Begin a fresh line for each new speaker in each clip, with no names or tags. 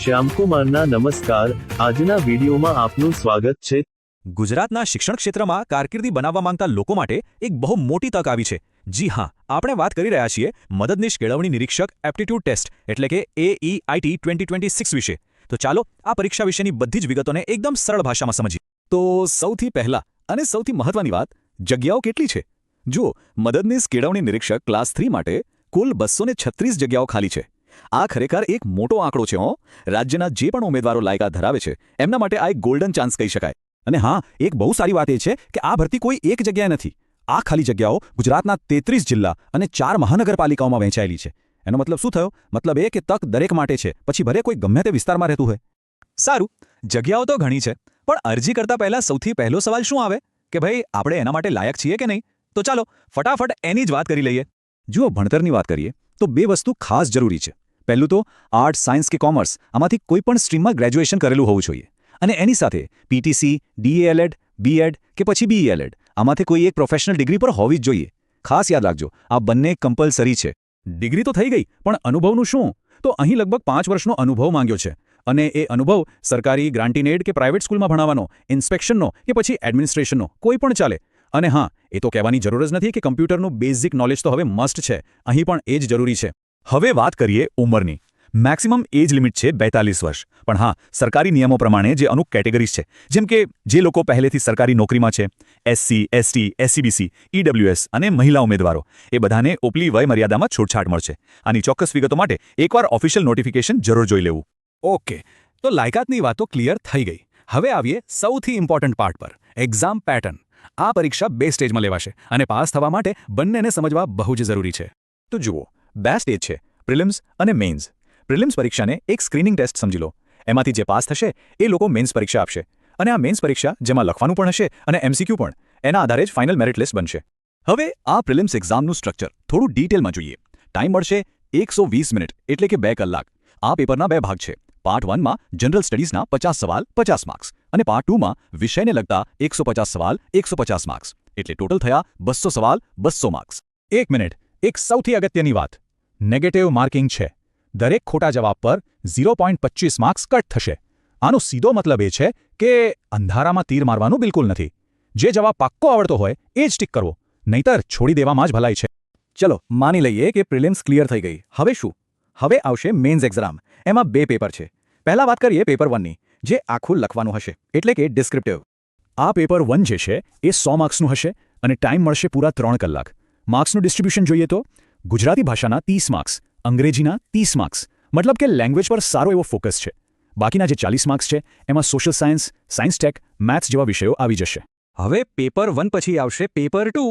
શ્યામકુમારના નમસ્કાર. આજના વિડીયોમાં આપનું સ્વાગત છે.
ગુજરાતના શિક્ષણ ક્ષેત્રમાં કારકિર્દી બનાવવા માંગતા લોકો માટે એક બહુ મોટી તક આવી છે. જી હા, આપણે વાત કરી રહ્યા છીએ મદદનીશ કેળવણી નિરીક્ષક એપ્ટિટ્યૂડ ટેસ્ટ, એટલે કે એઈઆઈટી ટ્વેન્ટી ટ્વેન્ટી સિક્સ વિશે. તો ચાલો, આ પરીક્ષા વિશેની બધી જ વિગતોને એકદમ સરળ ભાષામાં સમજીએ. તો સૌથી પહેલા અને સૌથી મહત્વની વાત, જગ્યાઓ કેટલી છે? જુઓ, મદદનીશ કેળવણી નિરીક્ષક ક્લાસ થ્રી માટે કુલ બસો જગ્યાઓ ખાલી છે. આ ખરેખર એક મોટો આંકડો છે, હોં. રાજ્યના જે પણ ઉમેદવારો લાયકા ધરાવે છે, એમના માટે આ એક ગોલ્ડન ચાન્સ કહી શકાય. અને હા, એક બહુ સારી વાત એ છે કે આ ભરતી કોઈ એક જગ્યાએ નથી. આ ખાલી જગ્યાઓ ગુજરાતના તેત્રીસ જિલ્લા અને ચાર મહાનગરપાલિકાઓમાં વહેંચાયેલી છે. એનો મતલબ શું થયો? મતલબ એ કે તક દરેક માટે છે, પછી ભલે કોઈ ગમે તે વિસ્તારમાં રહેતું હોય. સારું, જગ્યાઓ તો ઘણી છે, પણ અરજી કરતા પહેલા સૌથી પહેલો સવાલ શું આવે? કે ભાઈ, આપણે એના માટે લાયક છીએ કે નહીં? તો ચાલો, ફટાફટ એની જ વાત કરી લઈએ. જુઓ, ભણતરની વાત કરીએ, તો બે વસ્તુ ખાસ જરૂરી છે. પહેલું તો આર્ટ્સ સાયન્સ કે કોમર્સ આમાંથી કોઈ પણ સ્ટ્રીમમાં ગ્રેજ્યુએશન કરેલું હોવું જોઈએ. અને એની સાથે પીટીસી ડીએલએડ બીએડ કે પછી બીએલએડ આમાંથી કોઈ એક પ્રોફેશનલ ડિગ્રી પર હોવી જ જોઈએ. ખાસ યાદ રાખજો, આ બંને કમ્પલસરી છે. ડિગ્રી તો થઈ ગઈ, પણ અનુભવનું શું? તો અહીં લગભગ પાંચ વર્ષનો અનુભવ માંગ્યો છે. અને એ અનુભવ સરકારી ગ્રાન્ટીનેડ કે પ્રાઇવેટ સ્કૂલમાં ભણાવવાનો, ઇન્સ્પેક્શનનો કે પછી એડમિનિસ્ટ્રેશનનો કોઈ પણ ચાલે. અને હા, એ તો કહેવાની જરૂર જ નથી કે કમ્પ્યુટરનું બેઝિક નોલેજ તો હવે મસ્ટ છે. અહીં પણ એ જ જરૂરી છે. હવે વાત કરીએ ઉંમરની. મેક્સિમમ એજ લિમિટ છે બેતાલીસ વર્ષ. પણ હા, સરકારી નિયમો પ્રમાણે જે અમુક કેટેગરીઝ છે, જેમ કે જે લોકો પહેલેથી સરકારી નોકરીમાં છે એસસી એસટી એસસીબીસી ઈડબ્લ્યુએસ અને મહિલા ઉમેદવારો, એ બધાને ઉપલી વય મર્યાદામાં છૂટછાટ મળશે. આની ચોક્કસ વિગતો માટે એકવાર ઓફિશિયલ નોટિફિકેશન જરૂર જોઈ લેવું. ઓકે, તો લાયકાતની વાતો ક્લિયર થઈ ગઈ. હવે આવીએ સૌથી ઇમ્પોર્ટન્ટ પાર્ટ પર એક્ઝામ પેટર્ન આ પરીક્ષા બે સ્ટેજમાં લેવાશે અને પાસ થવા માટે બંનેને સમજવા બહુ જ જરૂરી છે. તો જુઓ બે સ્ટેજ છે પ્રિલિમ્સ અને મેઇન્સ પ્રિલિમ્સ પરીક્ષાને એક સ્ક્રીનિંગ ટેસ્ટ સમજી લો. એમાંથી જે પાસ થશે, એ લોકો મેન્સ પરીક્ષા આપશે. અને આ મેન્સ પરીક્ષા જેમાં લખવાનું પણ હશે અને એમસીક્યુ પણ. એના આધારે જ ફાઇનલ મેરિટ લિસ્ટ બનશે. હવે આ પ્રિલિમ્સ એક્ઝામનું સ્ટ્રક્ચર થોડું ડિટેલમાં જોઈએ. ટાઈમ મળશે એકસો મિનિટ, એટલે કે બે કલાક. આ પેપરના બે ભાગ છે. પાર્ટ વનમાં જનરલ સ્ટડીઝના પચાસ સવાલ, પચાસ માર્ક્સ અને પાર્ટ ટુમાં વિષયને લગતા એકસો સવાલ, એકસો માર્ક્સ એટલે ટોટલ થયા બસો સવાલ, બસો માર્ક્સ એક મિનિટ. એક સૌથી અગત્યની વાત. નેગેટિવ માર્કિંગ છે. દરેક ખોટા જવાબ પર ઝીરો પોઈન્ટ પચીસ માર્ક્સ કટ થશે. આનો સીધો મતલબ એ છે કે અંધારામાં તીર મારવાનું બિલકુલ નથી. જે જવાબ પાક્કો આવડતો હોય એ જ ટીક કરવો. નહીતર છોડી દેવામાં જ ભલાઈ છે. ચલો, માની લઈએ કે પ્રિલિમ્સ ક્લિયર થઈ ગઈ. હવે શું? હવે આવશે મેન્સ એક્ઝામ. એમાં બે પેપર છે. પહેલા વાત કરીએ પેપર વનની, જે આખું લખવાનું હશે. એટલે કે ડિસ્ક્રિપ્ટિવ. આ પેપર વન જે છે, એ સો માર્ક્સનું હશે અને ટાઈમ મળશે પૂરા ત્રણ કલાક. માર્ક્સનું ડિસ્ટ્રીબ્યુશન જોઈએ તો? ગુજરાતી ભાષાના ત્રીસ માર્ક્સ અંગ્રેજીના ત્રીસ માર્ક્સ મતલબ કે લેંગ્વેજ પર સારો એવો ફોકસ છે. બાકીના જે ચાલીસ માર્ક્સ છે એમાં social science science tech maths જેવા વિષયો આવી જશે. હવે પેપર વન પછી આવશે પેપર ટુ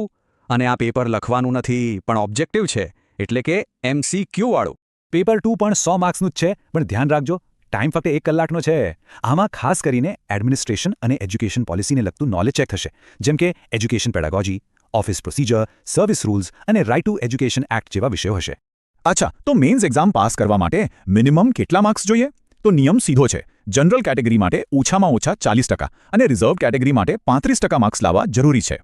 અને આ પેપર લખવાનું નથી પણ ઓબ્જેક્ટિવ છે એટલે કે એમસી વાળું. પેપર ટુ પણ સો માર્ક્સનું જ છે પણ ધ્યાન રાખજો ટાઈમ ફક્ત એક કલાકનો છે. આમાં ખાસ કરીને એડમિનિસ્ટ્રેશન અને એજ્યુકેશન પોલિસીને લગતું નોલેજ ચેક થશે. જેમ કે education pedagogy office procedure service rules અને રાઇટ ટુ એજ્યુકેશન એક્ટ જેવા વિષયો હશે. અચ્છા, તો મેન્સ એક્ઝામ પાસ કરવા માટે મિનિમમ કેટલા માર્ક્સ જોઈએ? તો નિયમ સીધો છે. જનરલ કેટેગરી માટે ઓછામાં ઓછા ચાલીસ અને રિઝર્વ કેટેગરી માટે પાંત્રીસ માર્ક્સ લાવવા જરૂરી છે.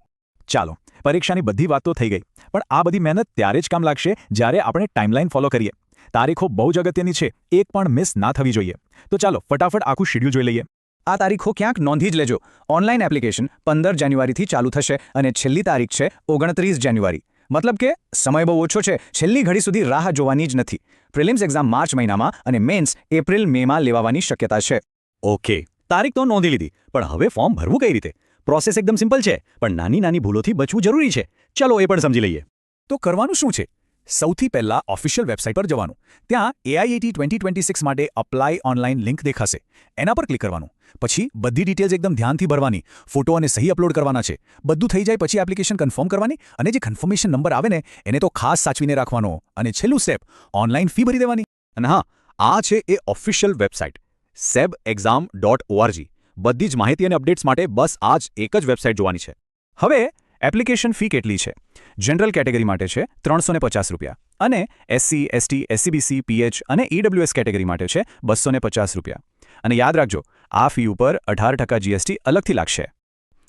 ચાલો, પરીક્ષાની બધી વાત તો થઈ ગઈ, પણ આ બધી મહેનત ત્યારે જ કામ લાગશે જ્યારે આપણે ટાઈમલાઈન ફોલો કરીએ. તારીખો બહુ જ અગત્યની છે, એક પણ મિસ ના થવી જોઈએ. તો ચાલો, ફટાફટ આખું શેડ્યુલ જોઈ લઈએ. આ તારીખો ક્યાંક નોંધી જ લેજો. ઓનલાઈન એપ્લિકેશન પંદર જાન્યુઆરીથી ચાલુ થશે અને છેલ્લી તારીખ છે ઓગણત્રીસ જાન્યુઆરી. મતલબ કે સમય બહુ ઓછો છે. છેલ્લી ઘડી સુધી રાહ જોવાની જ નથી. પ્રિલિમ્સ એક્ઝામ માર્ચ મહિનામાં અને મેન્સ એપ્રિલ મેમાં લેવાવાની શક્યતા છે. ઓકે. તારીખ તો નોંધી લીધી, પણ હવે ફોર્મ ભરવું કઈ રીતે? પ્રોસેસ એકદમ સિમ્પલ છે, પણ નાની નાની ભૂલોથી બચવું જરૂરી છે. ચલો એ પણ સમજી લઈએ. તો કરવાનું શું છે? સૌથી પહેલા ઓફિશિયલ વેબસાઇટ પર જવાનું. ત્યાં એઆઈએટી ટ્વેન્ટી ટ્વેન્ટી સિક્સ માટે અપ્લાય ઓનલાઈન લિંક દેખાશે. એના પર ક્લિક કરવાનું. પછી બધી ડિટેલ્સ એકદમ ધ્યાનથી ભરવાની. ફોટો અને સહી અપલોડ કરવાના છે. બધું થઈ જાય પછી એપ્લિકેશન કન્ફર્મ કરવાની અને જે કન્ફર્મેશન નંબર આવે ને, એને તો ખાસ સાચવીને રાખવાનો. અને છેલ્લું સ્ટેપ ઓનલાઈન ફી ભરી દેવાની. અને હા, આ છે એ official website SEB exam dot ORG બધી જ માહિતી અને અપડેટ્સ માટે બસ આ જ એક જ વેબસાઇટ જોવાની છે. હવે એપ્લિકેશન ફી કેટલી છે? જનરલ કેટેગરી માટે છે ત્રણસો પચાસ રૂપિયા અને એસસી એસટી એસસીબીસી પીએચ અને ઈડબ્લ્યુએસ કેટેગરી માટે છે બસો પચાસ રૂપિયા. અને યાદ રાખજો, આ ફી ઉપર અઢાર ટકા જીએસટી અલગથી લાગશે.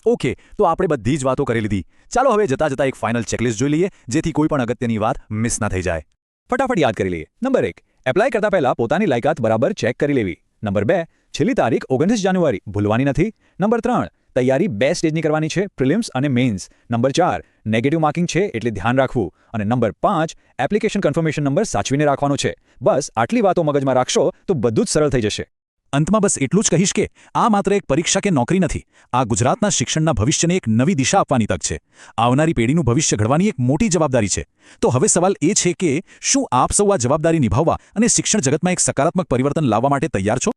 ઓકે તો આપણે બધી જ વાતો કરી લીધી. ચાલો હવે જતા જતા એક ફાઇનલ ચેકલિસ્ટ જોઈ લઈએ, જેથી કોઈ પણ અગત્યની વાત મિસ ના થઈ જાય. ફટાફટ યાદ કરી લઈએ. નંબર એક એપ્લાય કરતા પહેલા પોતાની લાયકાત બરાબર ચેક કરી લેવી. નંબર બે, છેલ્લી તારીખ ઓગણત્રીસ જાન્યુઆરી, ભૂલવાની નથી. નંબર ત્રણ તૈયારી બે સ્ટેજની કરવાની છે, પ્રિલિમ્સ અને મેઇન્સ. નંબર ચાર, નેગેટિવ માર્કિંગ છે એટલે ધ્યાન રાખવું. અને નંબર પાંચ, એપ્લિકેશન કન્ફર્મેશન નંબર સાચવીને રાખવાનો છે. બસ, આટલી વાતો મગજમાં રાખશો તો બધું જ સરળ થઈ જશે. અંતમાં બસ એટલું જ કહીશ કે આ માત્ર એક પરીક્ષા કે નોકરી નથી. આ ગુજરાતના શિક્ષણના ભવિષ્યને એક નવી દિશા આપવાની તક છે. આવનારી પેઢીનું ભવિષ્ય ઘડવાની એક મોટી જવાબદારી છે. તો હવે સવાલ એ છે કે શું આપ સૌ આ જવાબદારી નિભાવવા અને શિક્ષણ જગતમાં એક સકારાત્મક પરિવર્તન લાવવા માટે તૈયાર છો?